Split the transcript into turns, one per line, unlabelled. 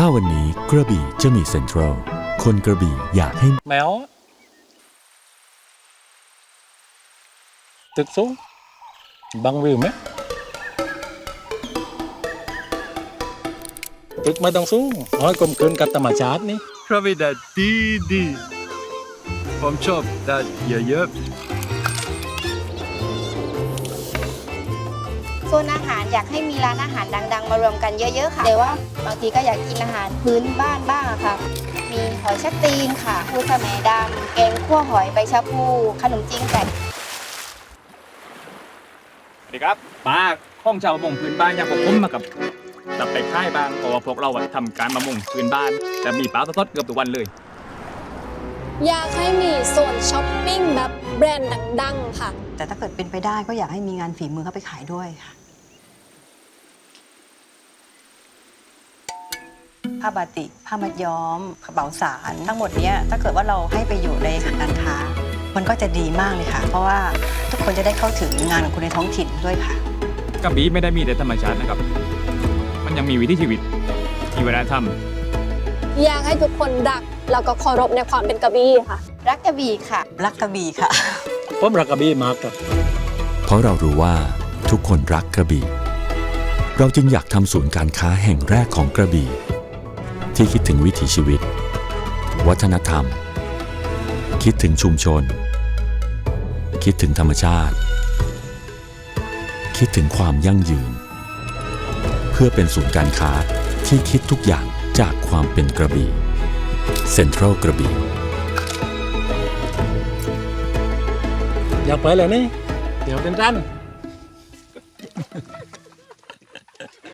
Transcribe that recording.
ถ้าวันนี้กระบี่จะมีเซ็นทรัล คนกระบี่อยากให้
แมวตึกสูงบังวิวไหมตึกไม่ต้องสูงน้อยกลมกลืนกับธรรมชาตินี่
กระบี่แดดดีดีผมชอบแดดเยอะ
โซนอาหารอยากให้มีร้านอาหารดัง ๆ มารวมกันเยอะๆค่ะแต่ว่าบางทีก็อยากกินอาหารพื้นบ้านบ้างอะค่ะ มีหอยชักตีนค่ะปูสะแหมดำแกงคั่วหอยใบชะพู ขนมจีนไก่
สวัสดีครับป้าห้องชาวประมงพื้นบ้านอย่างพวกผมมากับจับไปค่ายบ้างเพราะว่าพวกเราอะทำการประมงพื้นบ้าน แต่มีปลาสดๆเกือบทุกวันเลย
อยากให้มีโซนช้อปปิ้งแบบแบรนด์ดังๆค่ะ
แต่ถ้าเกิดเป็นไปได้ก็อยากให้มีงานฝีมือเข้าไปขายด้วยค่ะ ผ้าบาติกผ้ามัดย้อมกระเป๋าสารทั้งหมดเนี้ยถ้าเกิดว่าเราให้ไปอยู่ในการค้า มันก็จะดีมากเลยค่ะ เพราะว่าทุกคนจะได้เข้าถึงงานของคนในท้องถิ่นด้วยค่ะ
กระบี่ไม่ได้มีแต่ธรรมชาตินะครับ มันยังมีวิถีชีวิตมีวัฒนธรรม
อยากให้ทุกคนรักแล้วก็เคารพในความเป็นกระบี่ค่ะ
รักกระบี่ค่ะ
รักกระบี่ค่ะ
ผมรักกระบี่มากครับ
เพราะเรารู้ว่าทุกคนรักกระบี่ เราจึงอยากทำศูนย์การค้าแห่งแรกของกระบี่ ที่คิดถึงวิถีชีวิต วัฒนธรรม คิดถึงชุมชน คิดถึงธรรมชาติ คิดถึงความยั่งยืน เพื่อเป็นศูนย์การค้าที่คิดทุกอย่างจากความเป็นกระบี่เซ็นทรัลกระบี่
อยากไปเลยนี่เดี๋ยวเป็นร้าน